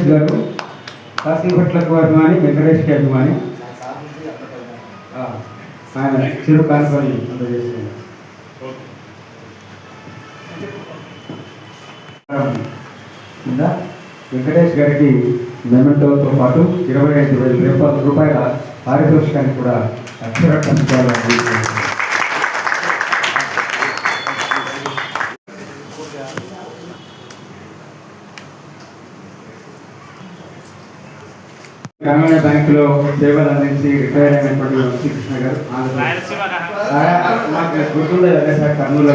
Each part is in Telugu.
హరి నరేష్ గారు కాశీపట్లకు అభిమాని వెంకటేష్కి అభిమాని ఆయన చిరు కాన్ఫరెన్స్ అందజేస్తున్నారు వెంకటేష్ గారికి మెమెంటోతో పాటు ఇరవై ఐదు వేల రూపాయల రూపాయల పారితోషికాన్ని కూడా అక్షర గ్రామీణ బ్యాంకులో సేవలు అందించి రిటైర్ అయినటువంటి వంశీకృష్ణ గారు నాకు గుర్తుండే సార్ కర్నూలు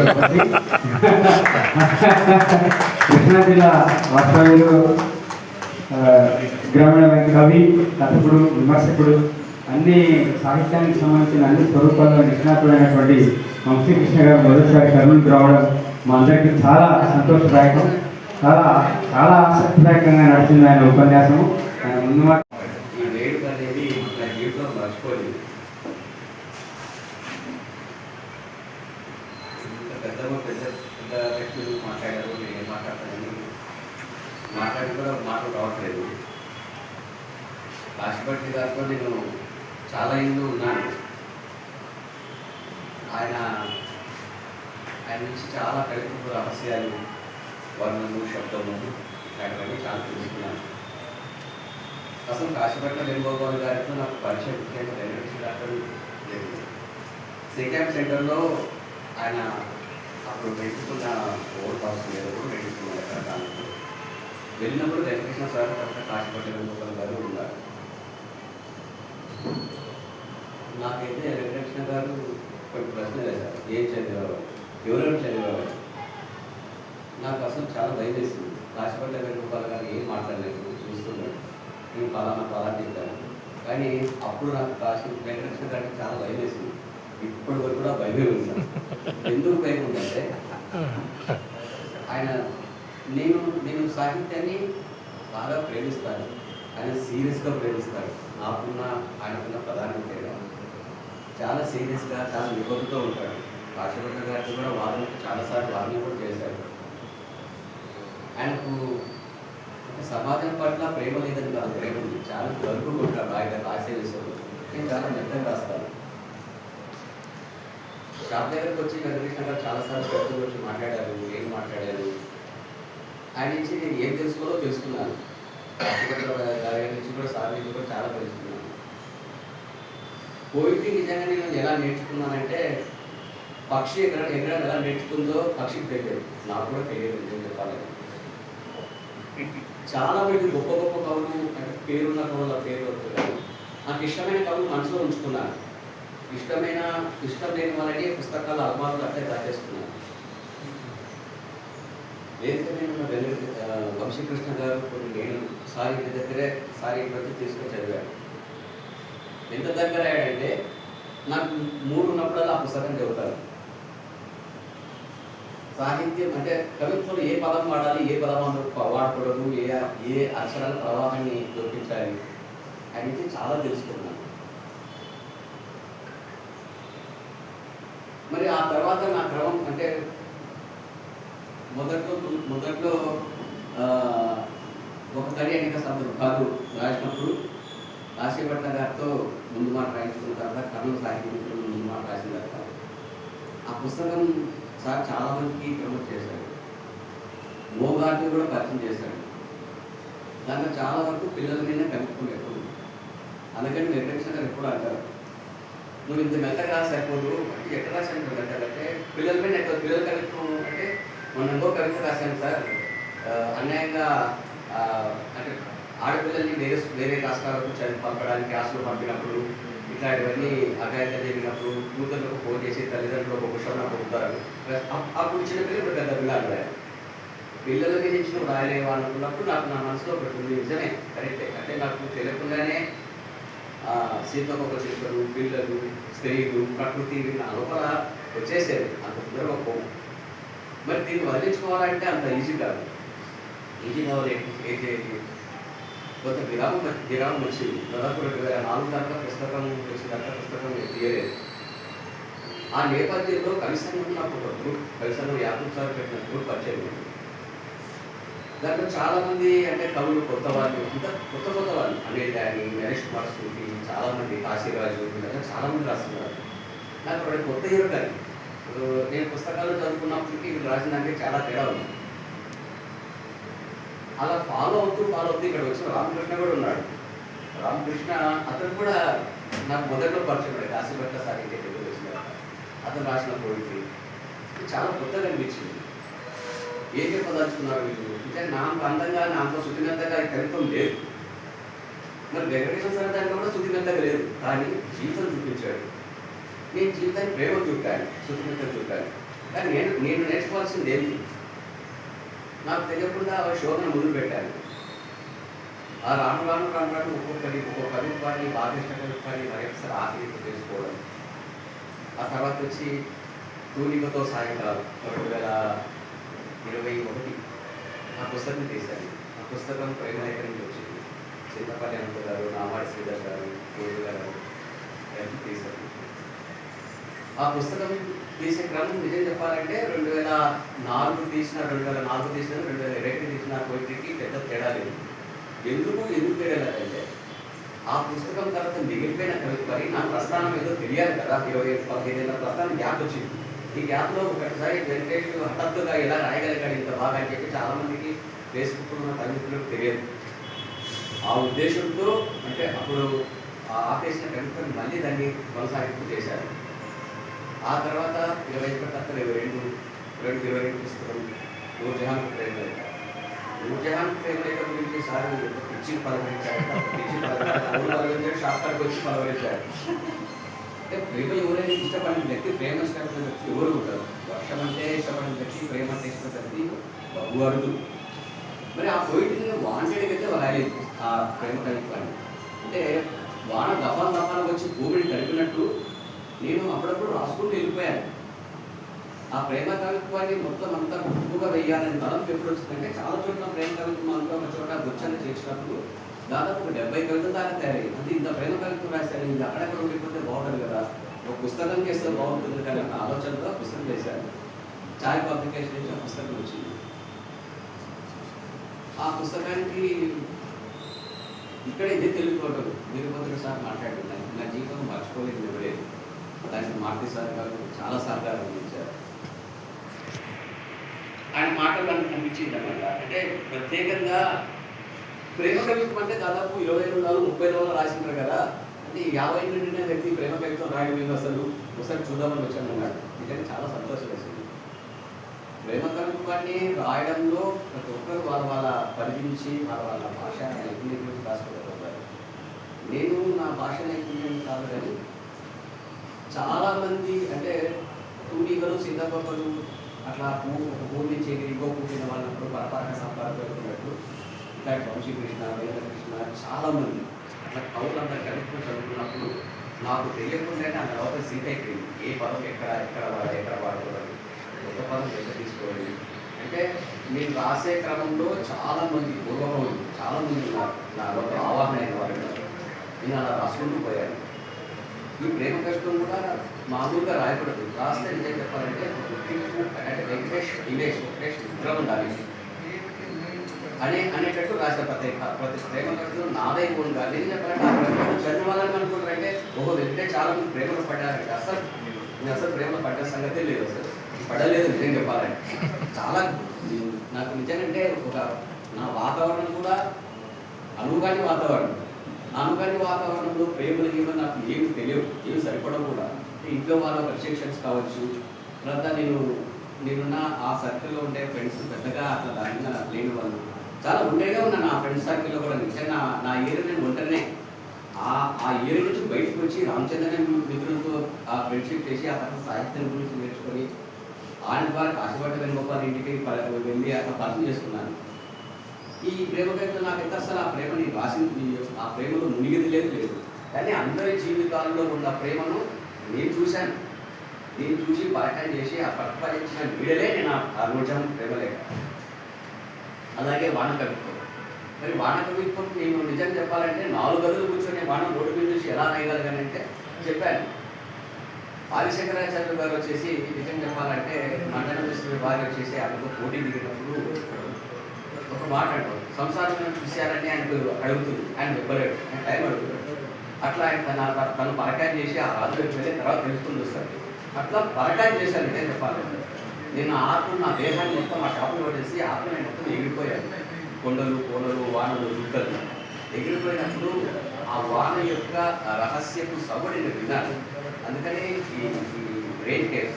కృష్ణా జిల్లా వాస్తవ్యులు గ్రామీణ బ్యాంక్ కవి కథకుడు విమర్శకుడు అన్ని సాహిత్యానికి సంబంధించిన అన్ని స్వరూపాల్లో నిష్ణాతుడైనటువంటి వంశీకృష్ణ గారు మొదటిసారి కర్నూలుకు రావడం మా అందరికీ చాలా సంతోషదాయకం చాలా చాలా ఆసక్తిదాయకంగా నడిచింది ఆయన ఉపన్యాసం ఆయన ముందు మాట ఈ వేడుక అనేది నా జీవితంలో మర్చిపోలేదు ఇంత పెద్ద పెద్ద పెద్ద వ్యక్తులు మాట్లాడారు నేను ఏం మాట్లాడతానని మాట్లాడి కూడా మాటలు రావట్లేదు రాష్ట్రపతి గారితో నేను చాలా ఇల్లు ఉన్నాను. ఆయన ఆయన నుంచి చాలా కవిత్వ రహస్యాలు వర్ణము శబ్దము ఇట్లాంటివన్నీ చాలా తెలుసుకున్నాను. అసలు కాశీపట్ల వేణుగోపాల్ గారితో నాకు పరిచయం ముఖ్యంగా రెండు డాక్టర్ లేదు. సిక్యామ్ సెంటర్లో ఆయన అప్పుడు పెట్టుకున్న ఓల్డ్ హౌస్ మీద కూడా పెట్టుకున్నారు రకరకాలు వెళ్ళినప్పుడు వెంకటేశ్వర సార్ తర్వాత కాశీపట్ల వేణుగోపాల్ గారు ఉన్నారు. నాకైతే వెంకటకృష్ణ గారు కొన్ని ప్రశ్నలు వేశారు. ఏం చదివారు ఎవరెవరు చదివారు నాకు అసలు చాలా భయం వేసింది. కాశీపట్ల వేణుగోపాల్ గారు ఏం మాట్లాడలేదు. చూస్తున్నాడు నేను పలానా పలానా చెప్పాను. కానీ అప్పుడు నాకు కాశీ వెంకటకృష్ణ గారికి చాలా భయం వేసింది. ఇప్పటి వరకు కూడా భయమే ఉంది. ఎందుకు భయం ఉందంటే ఆయన నేను నేను సాహిత్యాన్ని బాగా ప్రేమిస్తాను. ఆయన సీరియస్గా ప్రేమిస్తాడు. నాకున్న ఆయనకున్న ప్రధాన తేడా చాలా సీరియస్గా చాలా నిబద్ధతో ఉంటాడు. కాశీపట్ల గారికి కూడా వాదన చాలాసార్లు వాదన కూడా చేశాడు. ఆయనకు సమాజం పట్ల ప్రేమ లేదని కాదు ప్రేమ ఉంది. చాలా గరుపుగా ఉంటాడు ఆయన రాసే విషయంలో నేను చాలా మెత్తగా రాస్తాను షాప్ దగ్గరకు వచ్చి వెంకటకృష్ణ గారు చాలాసార్లు పెద్దలు వచ్చి మాట్లాడారు ఏం మాట్లాడారు? ఆయన నుంచి నేను ఏం తెలుసుకోవాలో తెలుసుకున్నాను. గారి నుంచి కూడా సార్ నుంచి కూడా చాలా తెలుసుకున్నాను పోయిట్రీ నిజంగా నేను ఎలా నేర్చుకున్నానంటే పక్షి ఎక్కడ ఎక్కడ ఎలా నేర్చుకుందో పక్షికి తెలియదు. నాకు కూడా తెలియదు నిజం చెప్పాలని చాలా మంది గొప్ప గొప్ప కవులు అంటే పేరున్న కవుల పేరు వస్తున్నారు నాకు ఇష్టమైన కవులు మనసులో ఉంచుకున్నాను. ఇష్టమైన ఇష్టం లేని వాళ్ళని పుస్తకాల అలవాట్లు అట్లే దాచేసుకున్నాను వేదిక వంశీకృష్ణ గారు కొన్ని నేను సారి ఇంటి దగ్గరే సారి ప్రతి తీసుకొని చదివాను. ఎంత దగ్గర అయ్యాడంటే నాకు మూడు ఉన్నప్పుడల్లా ఆ పుస్తకం చదువుతాను సాహిత్యం అంటే కవిత్వంలో ఏ పదం వాడాలి ఏ పదం వాడకూడదు ఏ ఏ అక్షరాల ప్రవాహాన్ని దొరికించాలి అనేది చాలా తెలుసుకున్నాను. మరి ఆ తర్వాత నా క్రమం అంటే మొదట్లో మొదట్లో ఒక కవి ఎన్నిక సందర్భాలు రాసినప్పుడు రాశిభట్ల గారితో ముందు మాట రాయించుకున్న తర్వాత కర్నూలు సాహిత్య మిత్రులు ముందు మాట రాసిన తర్వాత ఆ పుస్తకం సార్ చాలామందికి ప్రమోట్ చేశాడు. మోగాటిని కూడా పరిచయం చేశాడు. దాంట్లో చాలా వరకు పిల్లల మీద కలుపుకుని ఎప్పుడు. అందుకని వెంకటేశ్వర గారు ఎప్పుడు అంటారు నువ్వు ఇంత మెత్తగా రాసి అంటే ఎక్కడ రాశాను అంటే పిల్లల మీద ఎక్కడ పిల్లల కవిత్వం అంటే మొన్న ఎంతో కవిత రాశాను సార్. అన్యాయంగా ఆడపిల్లల్ని వేరే వేరే రాష్ట్రాలకు చదివి పంపడానికి హాస్టల్ పంపినప్పుడు ఇట్లాంటివన్నీ అఘాయిత్యం జరిగినప్పుడు కూతుర్లకు ఫోన్ చేసి తల్లిదండ్రులు ఒక నాకు పొందుతారు అప్పుడు చిన్న పిల్లలు పెద్ద పిల్లలు రాయాలి పిల్లల మీద ఇచ్చిన రాయలేవా అనుకున్నప్పుడు నాకు నా మనసులో ఒకటి ఉంది. నిజమే కరెక్టే. అంటే నాకు తెలియకుండానే చిలుకలు పిల్లలు స్త్రీలు ప్రకృతి నా లోపల వచ్చేసేది అంత తొందరగా పోవు. మరి దీన్ని వదిలించుకోవాలంటే అంత ఈజీ కాదు. ఈజీ కావాలి ఏం చేయాలి? కొంత విరామం విరామం వచ్చింది దాదాపు రెండు వేల నాలుగు దాకా పుస్తకం వచ్చిన దాకా పుస్తకం తీయలేదు. ఆ నేపథ్యంలో కవిసంగం నాకు ఒక గ్రూప్ కవిసంగం యాభై సార్లు పెట్టిన గ్రూప్ పరిచయం దాంట్లో చాలామంది అంటే కవులు కొత్త వాళ్ళు ఇంకా కొత్త కొత్త వాళ్ళు అనిల్ డాని నరేష్ కుమార్ స్మృతి చాలామంది కాశీరాజు ఇలా చాలా మంది రాస్తున్నారు. నాకు కొత్త హీరో కానీ ఇప్పుడు నేను పుస్తకాలు చదువుకున్నప్పటికీ వీళ్ళు రాసిన దానికి చాలా తేడా ఉంది. అలా ఫాలో అవుతూ ఫాలో అవుతూ ఇక్కడ వచ్చిన రామకృష్ణ కూడా ఉన్నాడు. రామకృష్ణ అతను కూడా నాకు మొదట్లో పరిచయం పడే కాశీపట్ల సాహిత్య దగ్గర వచ్చిన అతను రాసిన పోయిట్రీ. చాలా కొత్తగా అనిపించింది. ఏం చెప్పదలుచుకున్నారు వీళ్ళు అంటే నాకు అందంగా నాకు శుద్ధిమెత్తగా కవిత్వం లేదు. మరి వెంకటేశ్వర సార్ దాంట్లో కూడా శుద్ధిమెత్తగా లేదు. కానీ జీవితం చూపించాడు. నేను జీవితాన్ని ప్రేమ చూపాను శుద్ధిమెత్తగా చూపాను కానీ నేను నేను నేర్చుకోవాల్సింది ఏంటి నాకు తెలియకుండా ఆ శోధన మొదలు పెట్టాను ఆ రాను రాను రాను రాను ఒక్కొక్కరి ఒక్కొక్క కవిత్వాన్ని వాడిని ఇష్ట మరి మరొకసారి ఆఖరికి తెలుసుకోవడం ఆ తర్వాత వచ్చి తూలికతో సాయంకాలం రెండు వేల ఇరవై ఒకటి ఆ పుస్తకం తీశాను ఆ పుస్తకం ప్రేమ నుంచి వచ్చింది. చిన్నపల్లి అనంత గారు నామాడి శ్రీధర్ గారు కేజీ గారు కలిపి తీశారు. ఆ పుస్తకం తీసిన క్రమం నిజం చెప్పాలంటే రెండు వేల నాలుగు తీసిన రెండు వేల నాలుగు తీసిన రెండు వేల ఇరవై తీసిన పోయిట్రీకి పెద్ద తేడా లేదు. ఎందుకు ఎందుకు తేడా లేదంటే ఆ పుస్తకం తర్వాత మిగిలిపోయిన కవిత్వరి నా ప్రస్థానం ఏదో తెలియాలి కదా ఇరవై పదిహేను ప్రస్థానం గ్యాప్ వచ్చింది. ఈ గ్యాప్లో ఒకసారి వెంకటేష్ హఠాత్తుగా ఎలా రాయగలిగాడు ఇంత బాగా అని చెప్పి చాలామందికి ఫేస్బుక్లో ఉన్న తల్లిదండ్రులకు తెలియదు. ఆ ఉద్దేశంతో అంటే అప్పుడు ఆ ఆపేసిన కవిత్వం మళ్ళీ దాన్ని కొనసాగింపు చేశారు. ఆ తర్వాత ఇరవై ఒకటి తర్వాత ఇరవై రెండు రెండు ఇరవై రెండు పుస్తకం నూర్జహాన్ ప్రేమ నూర్జహాన్ ప్రేమ గురించి సార్ పిచ్చి పలవరించారు పిచ్చి పలవరించారు షాప్కార్కి వచ్చి పలవరించారు అంటే ప్రేమ ఎవరైనా ఇష్టపడిన వ్యక్తి ప్రేమ ఇష్టపడిన వ్యక్తి ఎవరు ఉంటారు? వర్షం అంటే ఇష్టపడిన వ్యక్తి ప్రేమ అంటే ఇష్టపడిన వ్యక్తి బహు అరుదు. మరి ఆ పోయిట్ని వాంటెడ్కి అయితే రాయలేదు. ఆ ప్రేమ కవిత్వాన్ని అంటే వాన దఫాలు దఫాలు వచ్చి భూమిని కలిపినట్టు నేను అప్పుడప్పుడు రాసుకుంటూ వెళ్ళిపోయాను. ఆ ప్రేమ కవిత్వాన్ని మొత్తం అంతా గుంపుగా వెయ్యాలని తలంపు ఎప్పుడు వచ్చిందంటే చాలా చోట్ల ప్రేమ కవిత్వం ఒక చోట గుచ్చాన్ని చేసినప్పుడు దాదాపు ఒక డెబ్బై కవితలు దాకా తయారయ్యి అంటే ఇంత ప్రేమ కవిత్వం రాశాను ఇది అక్కడక్కడ ఉండిపోతే బాగుంటుంది కదా. ఒక పుస్తకం చేస్తే బాగుంటుంది కానీ ఒక ఆలోచనతో పుస్తకం చేశాను చాయ్ పబ్లికేషన్ నుంచి ఆ పుస్తకం వచ్చింది. ఆ పుస్తకానికి ఇక్కడ ఇదే తెలుగు ఫోటోలు తిరుపతిలో సార్ మాట్లాడుతున్నాను నా జీవితం మర్చిపోలేదు మారుతి సార్ గారు చాలా సహకారం అందించారు. ఆయన మాటలు అనిపించింది అనమాట అంటే ప్రత్యేకంగా ప్రేమ కవిత్వం అంటే దాదాపు ఇరవై రెండు నాలుగు ముప్పై రోజులు రాసినారు కదా. అంటే యాభై నిండిన వ్యక్తి ప్రేమ కవిత్వం రాయడం ఏందో అసలు ఒకసారి చూద్దామని వచ్చాను అన్నాడు. నిజంగా చాలా సంతోషం వేసింది. ప్రేమ కవిత్వాన్ని రాయడంలో ప్రతి ఒక్కరు వాళ్ళ వాళ్ళ పరిధించి వాళ్ళ వాళ్ళ భాష నైపుణ్యం గురించి రాసుకోగలుగుతారు నేను నా భాష నైపుణ్యం కాదు కానీ చాలామంది అంటే తూనిగలు సీతాపక్కలు అట్లా భూమి ఒక నుంచి ఇంకో పుట్టిన వాళ్ళప్పుడు పరపరక సంపాదన పెడుతున్నట్టు ఇట్లాంటి వంశీకృష్ణ వేదకృష్ణ చాలామంది. అట్లా కవులంతా కవిత్వం చదువుకున్నప్పుడు నాకు తెలియకుండానే ఆ లోపల సీట్ అయిపోయింది. ఏ పదం ఎక్కడ ఎక్కడ వాడాలి ఎక్కడ వాడకూడదు ఒక పదం ఎక్కడ తీసుకోవాలి? అంటే నేను రాసే క్రమంలో చాలామంది పూర్వకం చాలామంది నా లోపల ఆవాహన అయిన వాళ్ళు నేను అలా రాసుకుంటూ పోయాను. ఈ ప్రేమ కష్టం కూడా మామూలుగా రాయకూడదు. రాస్తే నిజం చెప్పాలంటే గుర్తింపు అంటే వెంకటేష్ ఇమేజ్ వెంకటేష్ విగ్రహం ఉండాలి. అనే అనేటట్టు రాసిన ప్రతి ప్రతి ప్రేమ కష్టం నాదే ఉండాలి ఏం చెప్పాలంటే ఆ అనుకుంటారంటే ఓహో వెంకటేష్ చాలా మంది ప్రేమలో పడ్డారంటే. అసలు నేను అసలు ప్రేమలో పడ్డ సంగతే లేదు అసలు పడలేదు నిజం చెప్పాలంటే. చాలా నాకు నిజంగా ఒక నా వాతావరణం కూడా అనువుగానే వాతావరణం. అనుగాని వాతావరణంలో ప్రేమలు ఏమో నాకు ఏమి తెలియవు ఏమి సరిపడం కూడా. ఇంట్లో వాళ్ళ రిస్ట్రిక్షన్స్ కావచ్చు తర్వాత నేను నేనున్న ఆ సర్కిల్లో ఉండే ఫ్రెండ్స్ పెద్దగా అట్లా దానిగా లేని వాళ్ళు. చాలా ఉండేగా ఉన్నా నా ఫ్రెండ్స్ సర్కిల్లో కూడా. నిజంగా నా ఏరియా నేను ఉంటేనే ఆ ఆ ఏరియా నుంచి బయటకు వచ్చి రామచంద్ర మిత్రులతో ఆ ఫ్రెండ్షిప్ చేసి ఆ తర్వాత సాహిత్యం గురించి నేర్చుకొని ఆయన ద్వారా కాశీపట్ట వెనుకొప్పాలి ఇంటికి వెళ్ళి అట్లా పరిచయం చేసుకున్నాను. ఈ ప్రేమ కవిత నాకు ఎంత అసలు ఆ ప్రేమని రాసింది? ఆ ప్రేమలో మునిగిది లేదు లేదు. కానీ అందరి జీవితాల్లో ఉన్న ప్రేమను నేను చూశాను. నేను చూసి పరకాయం చేసి ఆ ప్రతిఫలించిన వీడలే నేను ఆ రోజం ప్రేమలే. అలాగే వాన కవిత్వం మరి వాన కవిత్వం నేను నిజం చెప్పాలంటే నాలుగు గదులు కూర్చొని వాన రోడ్డు మీద చూసి ఎలా రాయగలగానంటే చెప్పాను. ఆదిశంకరాచార్య గారు వచ్చేసి నిజం చెప్పాలంటే మండల మిశ్రీ వారి వచ్చేసి ఆయనకు పోటీ దిగినప్పుడు ఒక మాట అంటాడు. సంసారం విషయాలన్నీ ఆయన అడుగుతుంది. ఆయన ఇవ్వలేడు ఆయన టైం అడుగుతాడు. అట్లా ఆయన తన తను పరకాయం చేసి ఆ రాజులకు వెళ్ళి తర్వాత తెలుసుకుని వస్తాడు. అట్లా పరకాయం చేశాను నేను చెప్పాలి. నేను ఆత్మ నా దేహాన్ని మొత్తం ఆ షాపులో పట్టేసి ఆత్మ నేను మొత్తం ఎగిరిపోయాను. కొండలు కోనలు వానలు దుక్కలు ఎగిరిపోయినప్పుడు ఆ వాన యొక్క రహస్యపు సబడి నేను విన్నాను. అందుకనే ఈ ఈ రెయిన్ కేఫ్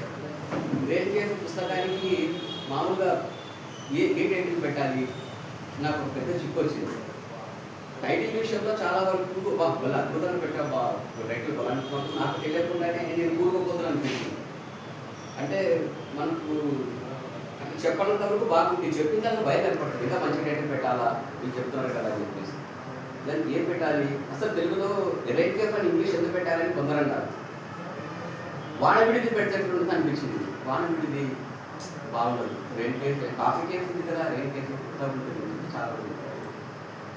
రెయిన్ కేఫ్ పుస్తకానికి మామూలుగా ఏ ఏ టైటిల్ పెట్టాలి? నాకు పెద్ద చిక్కు వచ్చింది. టైటిల్ విషయంలో చాలా వరకు బల అద్భుతాన్ని అద్భుతంగా పెట్టా బా టైటిల్ బలానికి నాకు తెలియకుండానే నేను కూరుకోపోతున్నాను అనిపించింది. అంటే మనకు అంటే చెప్పనంత వరకు బాగుంది చెప్పిన దానికి భయం ఏర్పడుతుంది. ఇంకా మంచి టైటిల్ పెట్టాలా? మీరు చెప్తున్నారు కదా అని చెప్పేసి. దానికి ఏం పెట్టాలి? అసలు తెలుగులో రైట్ కేఫ్ అని ఇంగ్లీష్ ఎందుకు పెట్టాలని కొందరంటారు అన్నారు వాన విడిది పెడితే అనిపించింది? వాన విడిది బాగుండదు. రెంట్ కేఫ్ కాఫీ కేసు ఉంది కదా రెంట్ కేఫ్ చాలా ఉంది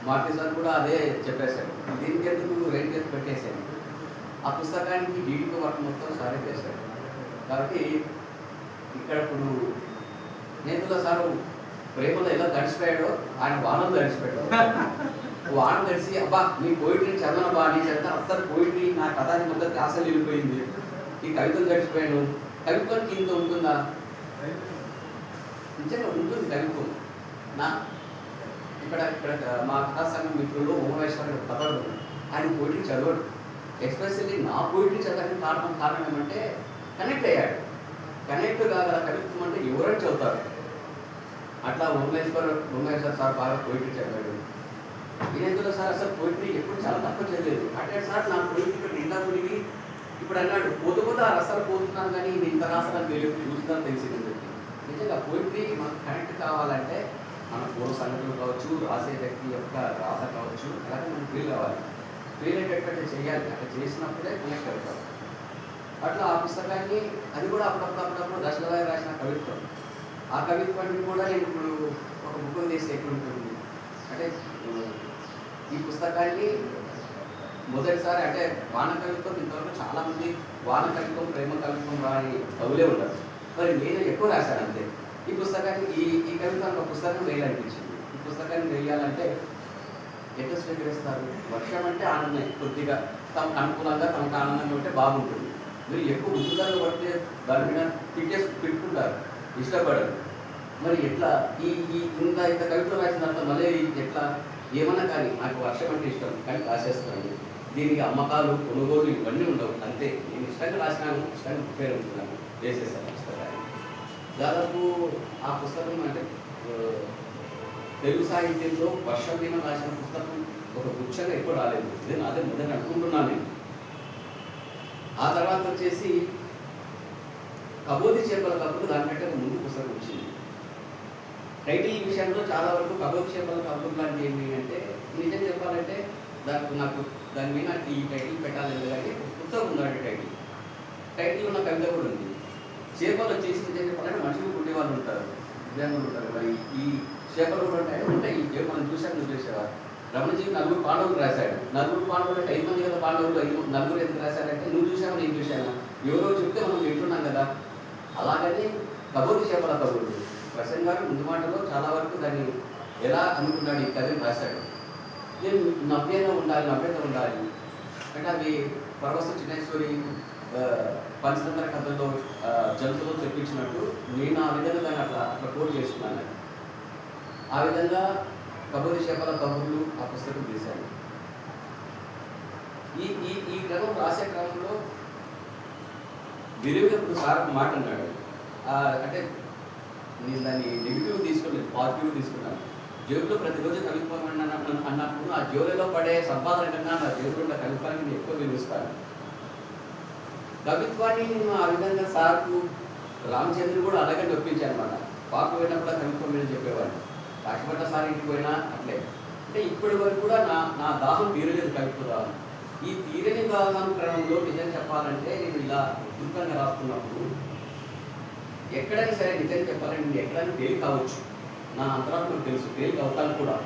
మార్టి సార్ కూడా అదే చెప్పేశాడు దీనికి ఎందుకు రెయిన్ కేసు పెట్టేశాను ఆ పుస్తకానికి డీడీపీ వర్క్ మొత్తం సారే చేశాడు కాబట్టి ఇక్కడ ఇప్పుడు నేతుల సారు ప్రేమలో ఎలా గడిచిపోయాడో ఆయన వానం గడిచిపోయాడు. వానం గడిచి అబ్బా నీ పోయిటరీ చదవన బా నీ చదివిన అసలు పోయిటరీ నా కథానికి మొత్తం ధ్యాసలు వెళ్ళిపోయింది ఈ కవితలు గడిచిపోయాను. కవిత్వానికి ఇంత ఉంటుందా? నిజంగా ఉంటుంది కవిత్వం నా ఇక్కడ ఇక్కడ మా కథా సంఘం మిత్రులు ఉమేశ్వర కథలు ఆయన పోయిటరీ చదవడు. ఎస్పెషల్లీ నా పోయిటరీ చదవడానికి కారణం కారణం ఏమంటే కనెక్ట్ అయ్యాడు. కనెక్ట్ కాగల కవిత్వం అంటే ఎవరైనా చదువుతారు. అట్లా ఉమేశ్వర్ ఉమేశ్వర్ సార్ బాగా పోయిటరీ చదివాడు. ఈయనలో సార్ అసలు పోయిటరీ ఎప్పుడు చాలా తక్కువ చదివేది అంటే సార్ నా పోయిటరీ నిండా మునిగి ఇప్పుడు అన్నాడు పోతు పోతే ఆ రసాలు పోతున్నాను కానీ నేను ఇంత రాసాలని తెలియదు చూస్తుందని తెలిసింది. నిజంగా పోయిటరీ మనకు కనెక్ట్ కావాలంటే మన పూర్వ సంఘటనలు కావచ్చు రాసే వ్యక్తి యొక్క రాత కావచ్చు అలాగే మనం ఫీల్ అవ్వాలి. ఫీల్ అయ్యేటట్టు చేయాలి అట్లా చేసినప్పుడే కనెక్ట్ అవుతాం. అట్లా ఆ పుస్తకాన్ని అది కూడా అప్పుడప్పుడు అప్పుడప్పుడు దశలవాయి రాసిన కవిత్వం. ఆ కవిత్వాన్ని కూడా నేను ఇప్పుడు ఒక బుక్ తీసి ఎట్లుంటుంది అంటే ఈ పుస్తకాన్ని మొదటిసారి అంటే వాన కవిత్వం ఇంతవరకు చాలామంది వాన కవిత్వం ప్రేమ కవిత్వం రాని కవులే ఉంటారు మరి నేను ఎక్కువ రాశాను అంతే ఈ పుస్తకాన్ని ఈ ఈ కవిత ఒక పుస్తకం వేయాలనిపించింది ఈ పుస్తకాన్ని వేయాలంటే ఎట్లా స్వీకరిస్తారు వర్షం అంటే ఆనందమే కొద్దిగా. తమకు అనుకూలంగా తమకు ఆనందంగా ఉంటే బాగుంటుంది. మీరు ఎక్కువ ఉచితంగా పడితే దాని మీద తిట్టేసి తిట్టుకుంటారు ఇష్టపడరు. మరి ఎట్లా? ఈ ఈ ఇంత ఇంత కవిత్వం రాసిన తర్వాత మళ్ళీ ఎట్లా? ఏమన్నా కానీ నాకు వర్షం అంటే ఇష్టం కానీ రాసేస్తాను. దీనికి అమ్మకాలు కొనుగోలు ఇవన్నీ ఉండవు. అంతే. నేను ఇష్టంగా రాసినాను ఇష్టంగా ప్రిపేర్ అవుతున్నాను. వేసేసాను దాదాపు ఆ పుస్తకం అంటే తెలుగు సాహిత్యంలో వర్షం మీద రాసిన పుస్తకం ఒక గుచ్చగా ఎక్కువ రాలేదు. నేను అదే మొదటి అనుకుంటున్నాను నేను. ఆ తర్వాత వచ్చేసి కబోది చేపల కప్పులు దానికంటే ముందు పుస్తకం వచ్చింది. టైటిల్ విషయంలో చాలా వరకు కబోది చేపల కప్పులు లాంటి ఏంటి అంటే నిజం చెప్పాలంటే దానికి నాకు దాని మీద ఈ టైటిల్ పెట్టాలి కానీ పుస్తకం ఉందండి టైటిల్. టైటిల్ ఉన్న కవిత కూడా ఉంది. చేపలు చేసిన నిజం చెప్పాలంటే మనుషులు ఉండేవాళ్ళు ఉంటారు. విద్యార్థులు ఉంటారు. మరి ఈ చేపలు కూడా ఉంటాయి ఉంటాయి ఈ చేపలు చూశాను నువ్వు చూసేవా రమణజీ నలుగురు పాండవులు రాశాడు. నలుగురు పాండవులు అంటే ఐదు మంది కదా పాండవులు? ఐదు నలుగురు ఎందుకు రాశారంటే నువ్వు చూసావా నేను చూశాను? ఎవరో చెప్తే మనం వింటున్నాం కదా. అలాగనే కబోది చేపల కబుర్లు ప్రసన్న గారు ముందు మాటలో చాలా వరకు దాన్ని ఎలా అనుకున్నాడు ఈ కథని రాశాడు. నేను నవ్యంగా ఉండాలి నవ్యంగా ఉండాలి? అంటే అవి పరవశ చిన్నేశ్వరి పంచతంత్ర కథల్లో జంతువులు తెప్పించినట్టు నేను ఆ విధంగా దాన్ని అట్లా అట్లా కోట్ చేస్తున్నాను. ఆ విధంగా కబుర్లు చేపల కబుర్లు ఆ పుస్తకం తీశాను ఈ ఈ ఈ క్రమం రాసే క్రమంలో విరివిగా ఇప్పుడు సార్ ఒక మాట అన్నాడు. అంటే నేను దాన్ని నెగిటివ్ తీసుకోలేదు పాజిటివ్ తీసుకున్నాను. జేబులో ప్రతిరోజు కలుపుకోమని అన్నప్పుడు ఆ జోలిలో పడే సంపాదన కన్నా నా జేబులో ఉన్న కలుపుకోవడానికి నేను ఎక్కువ విలుస్తాను కవిత్వాన్ని నేను ఆ విధంగా సార్కు రామచంద్రుడు కూడా అలాగే నొప్పించాను అనమాట పాకు పోయినప్పుడు కవిత్వం మీద చెప్పేవాడిని కాకిపట్ట సార్ ఇంటికి పోయినా అట్లే. అంటే ఇప్పటి వరకు కూడా నా నా దాహం తీరలేదు కవిత్వ దాహం. ఈ తీరని దాహం క్రమంలో నిజం చెప్పాలంటే నేను ఇలా ఉధృతంగా రాస్తున్నప్పుడు ఎక్కడైనా సరే నిజం చెప్పాలంటే నేను ఎక్కడైనా తేలి కావచ్చు. నా అంతరాత్మకు తెలుసు తేలిక అవుతాను కూడా.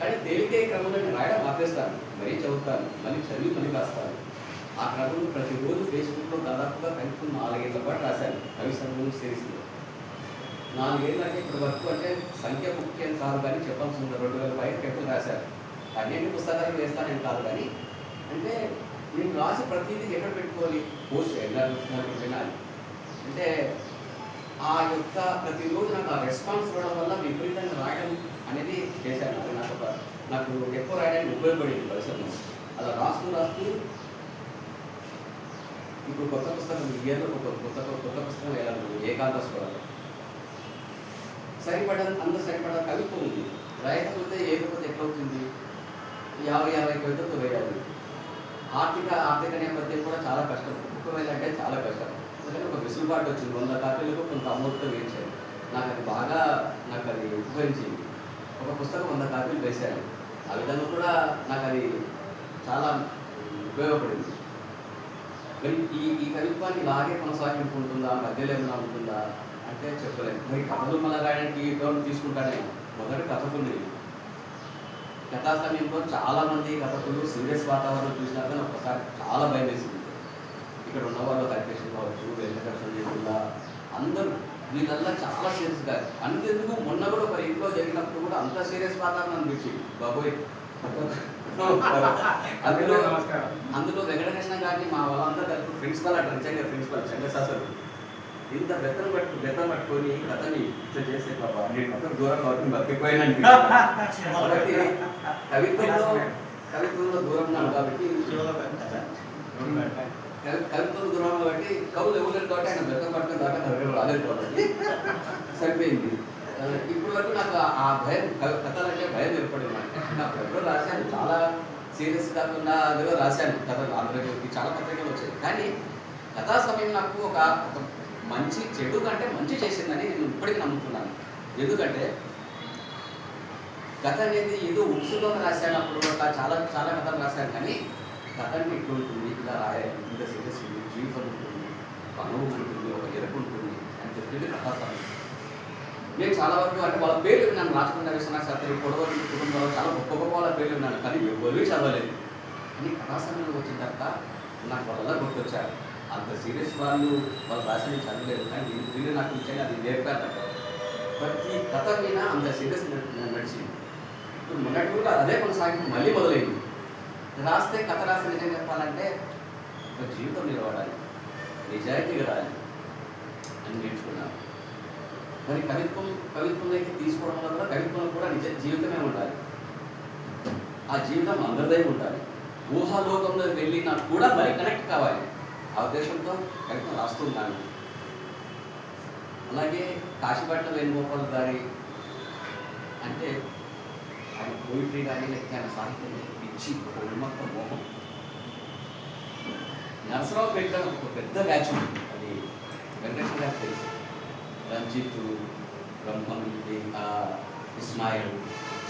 కానీ తేలికే క్రమంలో నేను రాయడం ఆపేస్తాను. మరీ చదువుతాను మళ్ళీ చదివి మళ్ళీ రాస్తాను. ఆ క్రమంలో ప్రతిరోజు ఫేస్బుక్లో దాదాపుగా కనీసం నాలుగేళ్ళ పాటు రాశాను కవి సంఘం సిరీస్లో. నాలుగేళ్ళు అంటే ఇప్పటి వరకు అంటే సంఖ్య ముఖ్యం కాదు కానీ చెప్పాల్సి ఉంది. రెండు వేల పైన కవితలు రాశారు. అన్నింటి పుస్తకాలు వేస్తానని కాదు కానీ అంటే నేను రాసి ప్రతిదీ ఎక్కడ పెట్టుకోవాలి? పోస్ట్ ఎక్కడ వినాలి. అంటే ఆ యొక్క ప్రతిరోజు నాకు ఆ రెస్పాన్స్ ఇవ్వడం వల్ల విపరీతంగా రాయడం అనేది చేశాను. అది నాకు నాకు ఎక్కువ రాయడానికి ఉపయోగపడింది పరిశ్రమ అలా రాస్తూ రాస్తూ ఇప్పుడు కొత్త పుస్తకం ఇయర్లో ఒక కొత్త కొత్త పుస్తకం వేయాలి ఏకాంత స్వరాలు. సరిపడ అంత సరిపడ కవిత్వం ఉంది. రాయకపోతే ఏకపోతే ఎట్లవుతుంది? యాభై యాభై కవితతో వేయాలి. ఆర్థిక ఆర్థిక నేపథ్యం కూడా చాలా కష్టం. ఒక్క అంటే చాలా కష్టం. ఎందుకంటే ఒక వెసులుబాటు వచ్చింది. వంద కాపీలకు కొంత అమౌంట్తో వేయించాను నాకు అది బాగా నాకు అది ఉపయోగించింది. ఒక పుస్తకం వంద కాపీలు వేశాను. ఆ విధంగా కూడా నాకు అది చాలా ఉపయోగపడింది. మరి ఈ ఈ కవిత్వాన్ని ఇలాగే కొనసాగింపుంటుందా? మధ్యలో ఏమైనా ఉంటుందా? అంటే చెప్పలేదు మరి కథలు మళ్ళీ రాయడానికి ఎవరు తీసుకుంటానే. మొదటి కథకుని కథా సమయంలో చాలామంది కథకులు సీరియస్ వాతావరణం చూసినాక నాకు ఒకసారి చాలా భయం వేసింది ఇక్కడ ఉన్న వాళ్ళు హరికృష్ణ కావచ్చు వెంకటకృష్ణ చేతుల్లా అందరూ వీళ్ళల్లా చాలా సీరియస్గా అంతెందుకు మొన్న కూడా ఒక ఇంట్లో జరిగినప్పుడు కూడా అంత సీరియస్ వాతావరణం అనిపించింది. బాబోయ్. అందులో అందులో వెంకటకృష్ణ గారిని మా వాళ్ళందరూ కలిపి ప్రిన్సిపల్ అంటారు నిజంగా ప్రిన్సిపల్ చంద్రశాసరు ఇంత బెత్తలు పట్టు బెత్తలు పట్టుకొని కథని ఇట్లా చేసే బాబా నేను మొత్తం దూరం కాబట్టి బతికిపోయాను కాబట్టి కవిత్వంలో కవిత్వంలో దూరం ఉన్నాను కాబట్టి కవిత్వం దూరం కాబట్టి కవులు ఎవరు కాబట్టి ఆయన బెత్తం పట్టుకుని దాకా రాలేదు కాబట్టి సరిపోయింది. ఇప్పుడు వరకు నాకు ఆ- భయం కథలంటే కథలు అంటే భయం ఏర్పడింది. నాకు ఎప్పుడో రాశాను చాలా సీరియస్ కాకుండా ఏదో రాశాను. కథలు ఆంధ్రజ్యోతి చాలా పత్రికలు వచ్చాయి. కానీ కథా సమయం నాకు ఒక మంచి చెడు కంటే మంచి చేసిందని నేను ఇప్పటికీ నమ్ముతున్నాను. ఎందుకంటే కథ అనేది ఏదో ఉత్సులో రాశాను అప్పుడు చాలా చాలా కథలు రాశాను. కానీ కథ అంటే ఇట్లా ఉంటుంది ఇలా రాయాలి. ఇంత సీరియస్ ఉంది. జీవితం ఉంటుంది. ఒక అనుభవం ఉంటుంది. ఒక ఎరుపు ఉంటుంది. అని చెప్పింది కథా సమయం. నేను చాలా వరకు అంటే వాళ్ళ పేర్లు విన్నాను. రాజకుండా విశ్వనాథ్ శాస్త్రి పొడవరి కుటుంబంలో చాలా గొప్ప గొప్ప వాళ్ళ పేర్లు విన్నాను. కానీ ఎవరూ చదవలేదు. కానీ కథా వచ్చిన తర్వాత నాకు వాళ్ళ గుర్తొచ్చారు. అంత సీరియస్ వాళ్ళు వాళ్ళ రాసిన చదవలేదు. కానీ వీళ్ళు- నాకు ఇచ్చాయి అది నేర్పారు ప్రతి కథ మీద అంత సీరియస్ నడిచింది. ఇప్పుడు మొన్నటి కూడా అదే కొనసాగింపు మళ్ళీ మొదలైంది. రాస్తే కథ రాస్తే నిజం చెప్పాలంటే ఒక జీవితం నిలబడాలి. నిజాయితీగా రాయాలి. అని నేర్చుకున్నాను. మరి కవిత్వం కవిత్వంలోకి తీసుకోవడం వల్ల కూడా కవిత్వంలో కూడా నిజ జీవితమే ఉండాలి. ఆ జీవితం అందరిదై ఉండాలి. ఊహాలోకంలో వెళ్ళినా కూడా మరి కనెక్ట్ కావాలి. ఆ ఉద్దేశంతో కవిత్వం రాస్తున్నాను అలాగే కాశీపట్నం వేణుగోపాల్ గారి అంటే ఆయన పోయిటరీ కానీ లేకపోతే ఆయన సాహిత్యం పిచ్చి ఒక ఉన్మత్త మోహం. పెట్టడం ఒక పెద్ద బ్యాచ్ ఉంది. అది వెంకటేశ్వర గారికి తెలుసు. రంజిత్ బ్రహ్మం ఇస్మాయిల్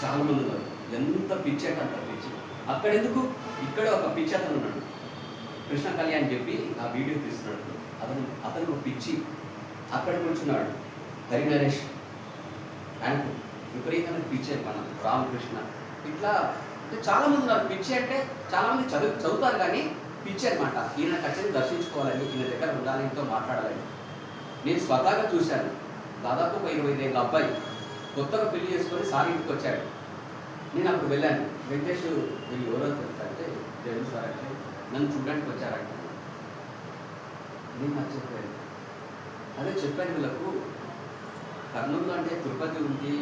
చాలా మంది ఉన్నారు. ఎంత పిచ్చి అంత పిచ్చి. అక్కడ ఎందుకు ఇక్కడ ఒక పిచ్చి అతను ఉన్నాడు. కృష్ణ కళ్యాణ్ చెప్పి ఆ వీడియో తీస్తున్నాడు. అతను అతను ఒక పిచ్చి. అక్కడ కూర్చున్నాడు హరి నరేష్. ఆయనకు విపరీతమైన పిచ్చి మన రామకృష్ణ. ఇట్లా అంటే చాలా మంది ఉన్నారు. పిచ్చి అంటే చాలా మంది చదువు చదువుతారు కానీ పిచ్చి అనమాట ఈయన ఖచ్చితంగా దర్శించుకోవాలని ఈయన దగ్గర ఉండాలి మాట్లాడాలని. నేను స్వతహాగా చూశాను. దాదాపు ఒక ఇరవై ఐదేళ్ళ అబ్బాయి కొత్తగా పెళ్ళి చేసుకొని సార్ ఇంటికి వచ్చాడు నేను అప్పుడు వెళ్ళాను. వెంకటేష్ మీరు ఎవరో తెలుసా అంటే తెలుసు సార్ అంటే నన్ను చూడడానికి వచ్చారంట. నేను నాకు చెప్పాను. అదే చెప్పాను వీళ్ళకు కర్నూలు అంటే తిరుపతి ఉంది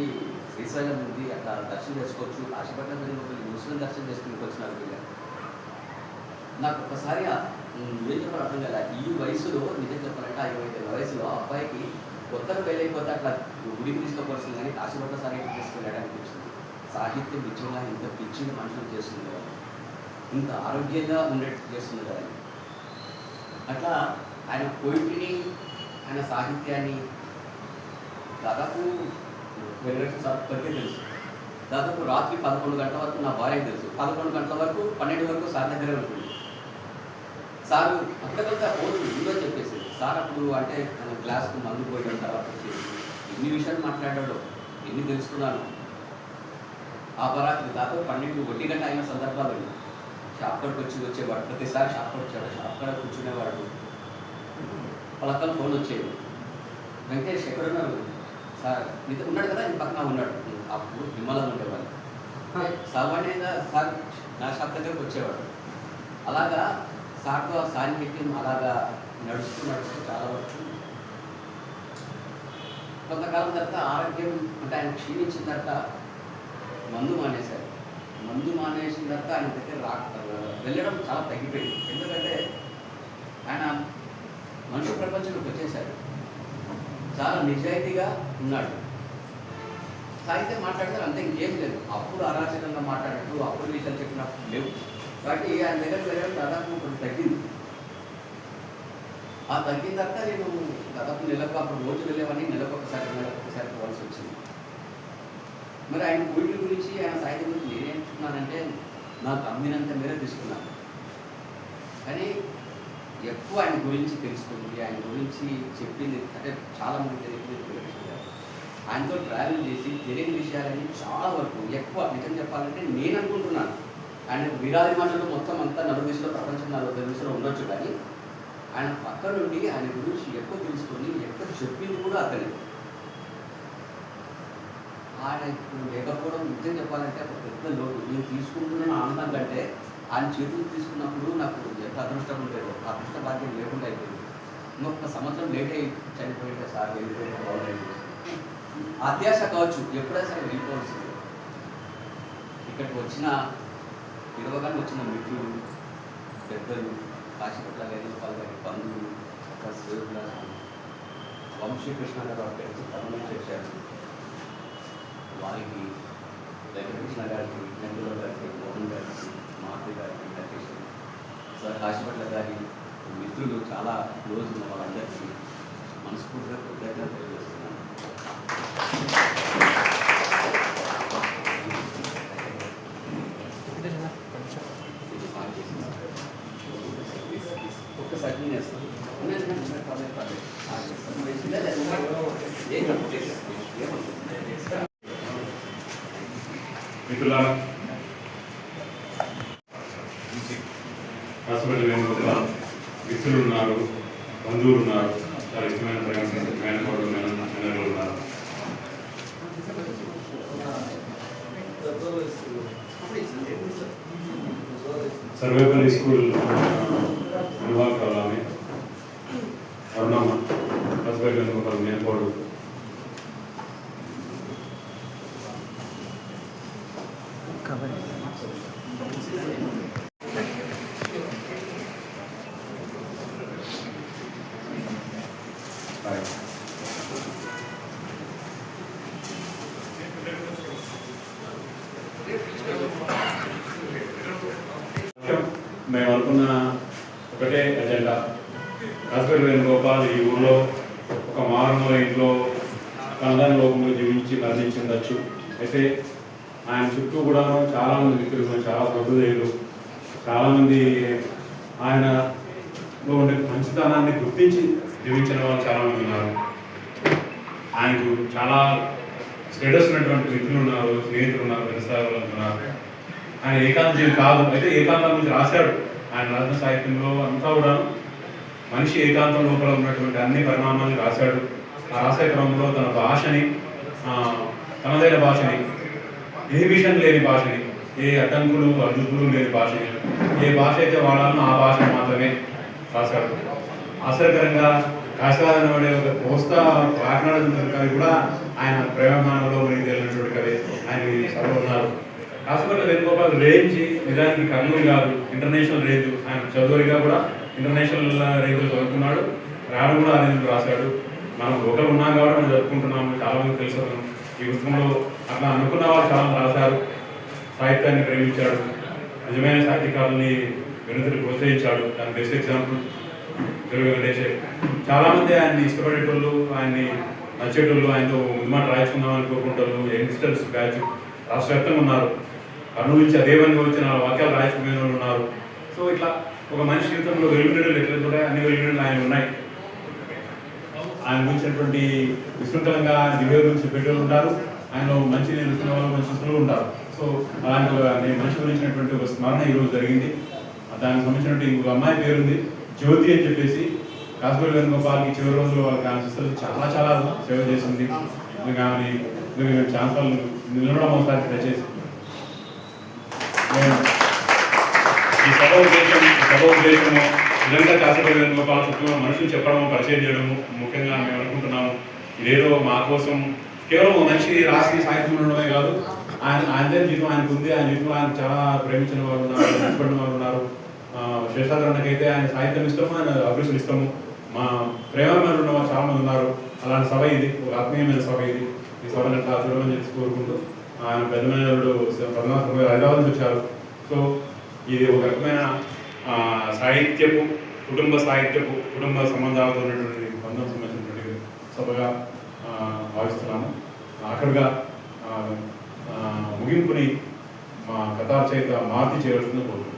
శ్రీశైలం ఉంది అట్లా దర్శనం చేసుకోవచ్చు కాశీపట్నం ముస్లిం దర్శనం చేసుకుని వచ్చినారు వీళ్ళు. నాకు ఒకసారి ఏం చెప్పాలి అర్థం కదా ఈ వయసులో నిజం చెప్పాలంటే ఆ ఇరవై ఐదు వయసులో ఆ అబ్బాయికి కొత్తగా పెళ్ళైపోతే అట్లా గుడికి తీసుకోవాల్సింది కానీ కాశీపట్నం సాహిత్యం తీసుకెళ్ళడానికి అనిపించింది. సాహిత్యం నిజంగా ఇంత పిచ్చిని మనుషులు చేస్తుంది కదా ఇంత ఆరోగ్యంగా ఉండేట్టు చేస్తుంది కదా అట్లా ఆయన పోయిట్ని ఆయన సాహిత్యాన్ని దాదాపు వెంకటేశ్వర తెలుసు. దాదాపు రాత్రి పదకొండు గంటల వరకు నా భార్య తెలుసు. పదకొండు గంటల వరకు పన్నెండు వరకు సార్ దగ్గరే ఉంటుంది. సారు అక్కడికంతా రోజు ఇంట్లో చెప్పేసి సార్ అప్పుడు అంటే తన క్లాస్కు మందు పోయిన తర్వాత వచ్చేసి ఎన్ని విషయాలు మాట్లాడాడో ఎన్ని తెలుసుకున్నాను. అపరాత్రి దాదాపు పన్నెండు ఒంటి గంట అయిన సందర్భాలు. ఉన్నాయి. షాప్ కాడికి వచ్చి వచ్చేవాడు ప్రతిసారి షాప్ కాడ వచ్చాడు షాప్ కాడ కూర్చునేవాడు. పలకల ఫోన్ వచ్చేది వెంకటేష్ ఎక్కడున్నారు? సార్ మీతో ఉన్నాడు కదా నీ పక్కన ఉన్నాడు. అప్పుడు విమలం ఉండేవాడు. సామాన్యంగా సార్ నా షాప్ దగ్గరకు వచ్చేవాడు. అలాగా సార్తో ఆ సాన్నిహిత్యం అలాగా నడుస్తూ నడుస్తూ చాలా వరకు కొంతకాలం తర్వాత ఆరోగ్యం అంటే ఆయన క్షీణించిన తర్వాత మందు మానేశారు. మందు మానేసిన తర్వాత ఆయన దగ్గర రా వెళ్ళడం చాలా తగ్గిపోయింది. ఎందుకంటే ఆయన మనుషు ప్రపంచంలోకి వచ్చేసాడు చాలా నిజాయితీగా ఉన్నాడు. సాహిత్యం మాట్లాడతారు అంతే ఇంకేం లేదు. అప్పుడు అరాచకంగా మాట్లాడటం అప్పుడు విషయాలు చెప్పినప్పుడు లేవు. కాబట్టి ఆయన దగ్గర వెళ్ళడం దాదాపు ఇప్పుడు తగ్గింది. ఆ తగ్గిన తర్వాత నేను దాదాపు నెలకు అప్పుడు రోజు వెళ్ళేవాడిని నెలకు ఒకసారి నెలకు ఒకసారి పోవాల్సి వచ్చింది. మరి ఆయన గుడి గురించి ఆయన సాహిత్యం గురించి నేనేంటున్నానంటే నాకు అమ్మినంత మేర తీసుకున్నాను. కానీ ఎక్కువ ఆయన గురించి తెలుసుకుంది ఆయన గురించి చెప్పింది అంటే చాలా మంది తెలియదు ఆయనతో ట్రావెల్ చేసి తెలియని విషయాలని చాలా వరకు ఎక్కువ నిజం చెప్పాలంటే నేను అనుకుంటున్నాను. ఆయన విరాది మాటలు మొత్తం అంతా నలుగు దిశలో ప్రపంచం నలుగు దిశలో ఉండొచ్చు కానీ ఆయన పక్క నుండి ఆయన గురించి ఎక్కువ తెలుసుకొని ఎక్కువ చెప్పింది కూడా అతనే. ఆయన ఇప్పుడు లేకపోవడం నిజం చెప్పాలంటే ఒక పెద్ద లోటు. నేను తీసుకుంటున్న ఆనందం కంటే ఆయన చేతులు తీసుకున్నప్పుడు నాకు ఎంత అదృష్టం ఉండేదో అదృష్ట భాగ్యం లేకుండా అయిపోయింది. ఇంకొక సంవత్సరం లేట్ అయి చనిపోయింటే సార్ వెళ్ళిపోయిన బాగుండేది అత్యాశ కావచ్చు ఎప్పుడైనా సరే వెళ్ళిపోవాల్సింది. ఇక్కడికి వచ్చిన ఇరవగానే వచ్చిన మిత్రులు పెద్దలు కాశీపట్ల గారి గోపాల్ గారి బంధువులు ఒక సేవుల వంశీకృష్ణ గారు అక్కడికి తరుణం చేశారు వారికి వెంకటకృష్ణ గారికి నెందుల గారికి మోహన్ గారికి మాధవి గారికి నటేష్ సార్ కాశీపట్ల గారి మిత్రులు చాలా క్లోజ్ ఉన్న వాళ్ళందరికీ మనస్ఫూర్తిగా కృతజ్ఞత తెలియజేస్తున్నాను ఇది బాగా చేసినారు. ఒక్కసారి నేను వేస్తాను ఉన్నది కానీ ఉన్నది పర్లేదు, పర్లేదు. ఆ, చేస్తాను. నువ్వు వేసిందా లేదా? ఏం తప్పు చేశాను? ఏమవుతుంది? మిత్రులారా హాస్పిటల్ వేణుగోపాల మిత్రులు ఉన్నారు బంధువులు ఉన్నారు చాలా ఇష్టమైన ప్రేమ మేనకోడు మేనలు ఉన్నారు సర్వేపల్లి స్కూల్ అనుభవం కావాలి అరుణమ్మ హాస్పిటల్ నేను మేనకోడు Right. మేము అనుకున్న ఒకటే అజెండా హాస్పిటల్ వేణుగోపాల్ ఈ ఊళ్ళో ఒక మారుమూల ఇంట్లో కన్నదాని లోకంలో జీవించి మరణించుండొచ్చు అయితే ఆయన చుట్టూ కూడా చాలా మంది మిత్రులు చాలా ప్రభుదేవులు చాలామంది ఆయనలో ఉండే మంచితనాన్ని గుర్తించి జీవించిన వాళ్ళు చాలామంది ఉన్నారు ఆయనకు చాలా చేస్తున్నటువంటి ఉన్నటువంటి మిత్రులు ఉన్నారు స్నేహితులు ఉన్నారు వ్యవసాయాలు ఉన్నారు. ఆయన ఏకాంత జీవి కాదు. అయితే ఏకాంతం గురించి రాశాడు. ఆయన రాసిన సాహిత్యంలో అంతా కూడా మనిషి ఏకాంతం లోపల ఉన్నటువంటి అన్ని పరిణామాలను రాశాడు. ఆ రాసే క్రమంలో తన భాషని తనదైన భాషని ఏ విషయం లేని భాషని ఏ అడ్డంకులు అడ్డుకులు లేని భాషని ఏ భాష అయితే వాడాలో ఆ భాష మాత్రమే రాశాడు. ఆశ్చర్యకరంగా కాశీనాథన్ అనే ఒక కోస్తా కాకినాడ కూడా ఆయన ప్రేమానంలో మనకి తెలియనటువంటి కవి ఆయన ఈ సభలో ఉన్నారు. కాశీపట్ల వేణుగోపాల్ రేంజ్ నిజానికి కర్నూలు కాదు ఇంటర్నేషనల్ రేంజ్. ఆయన చదువురిగా కూడా ఇంటర్నేషనల్ రేంజ్లో చదువుకున్నాడు రావడం కూడా ఆ రేంజ్ రాశాడు. మనం ఒకరు ఉన్నాం కాబట్టి మనం జరుపుకుంటున్నాము చాలా మంది తెలుసు ఈ వృత్తంలో అట్లా అనుకున్న వాళ్ళు చాలా రాశారు. సాహిత్యాన్ని ప్రేమించాడు. నిజమైన సాహిత్యకారుల్ని వెనుకలు ప్రోత్సహించాడు. దాని బెస్ట్ ఎగ్జాంపుల్ తెలుగు వెంకటేశే. చాలా మంది ఆయన్ని ఇష్టపడేటోళ్ళు ఆయన్ని నచ్చేటోళ్ళు ఆయనతో ముందుమాట రాయించుకుందాం అనుకోకుంటోళ్ళు యంగ్స్టర్స్ బ్యాచ్ రాష్ట్ర వ్యాప్తంగా ఉన్నారు. కర్నూలు నుంచి అదే పనిగా వచ్చిన వాక్యాలు రాయించుకునే వాళ్ళు ఉన్నారు. సో ఇట్లా ఒక మనిషి జీవితంలో వెలుగునీళ్ళు ఎట్లా కూడా అన్ని వెలుగునీళ్ళు ఆయన ఉన్నాయి. ఆయన గురించినటువంటి విస్తృతంగా దివ్య గురించి పెట్టేవాళ్ళు ఉంటారు. ఆయన మంచి నిలుస్తున్న వాళ్ళు మంచి ఉంటారు. సో అలాంటి నేను మనిషి గురించినటువంటి ఒక స్మరణ ఈరోజు జరిగింది. దానికి సంబంధించినటువంటి ఇంకొక అమ్మాయి పేరుంది. జ్యోతి అని చెప్పేసి కాశ్మీర్ వేణుగోపాల్కి చివరి రోజుల్లో వాళ్ళకి ఆమె సిస్టర్ చాలా చాలా సేవ చేసింది. కానీ ఆమె ఛాన్స్ నిలవడం ఒకసారి దయచేసి ఈ సభ ఉద్దేశం సభ ఉద్దేశము నిజంగా కాశ్మీర్ వేణుగోపాల చుట్టూ మనుషులు చెప్పడము పరిచయం చేయడము ముఖ్యంగా మేము అనుకుంటున్నాము. ఇదేదో మా కోసం కేవలం ఒక మనిషి రాసి సాహిత్యం ఉండడమే కాదు ఆయన ఆయన జీవితం ఆయనకు ఉంది ఆయన జీవితం ఆయన చాలా ప్రేమించిన వారు ఉన్నారు ఇష్టపడిన వారు ఉన్నారు. ఆ, ఆయన సాహిత్యం ఇస్తాము ఆయన అభిరుచులు ఇస్తాము మా ప్రేమమైన ఉన్న చాలామంది చాలా మంది ఉన్నారు. అలాంటి సభ ఇది. ఒక ఆత్మీయమైన సభ ఇది. ఈ సభను అట్లా చూడమని చెప్పి కోరుకుంటూ ఆయన పెద్దమైనడు పద్మనాభ హైదరాబాద్ నుంచి వచ్చారు. సో ఇది ఒక రకమైన సాహిత్యపు కుటుంబ సాహిత్యపు కుటుంబ సంబంధాలతో ఉన్నటువంటి బంధం సంబంధించినటువంటి సభగా భావిస్తున్నాము. ఆఖరుగా ముగింపుని మా కథా చేత మార్చి చేయవలసింది కోరుకుంటున్నాను.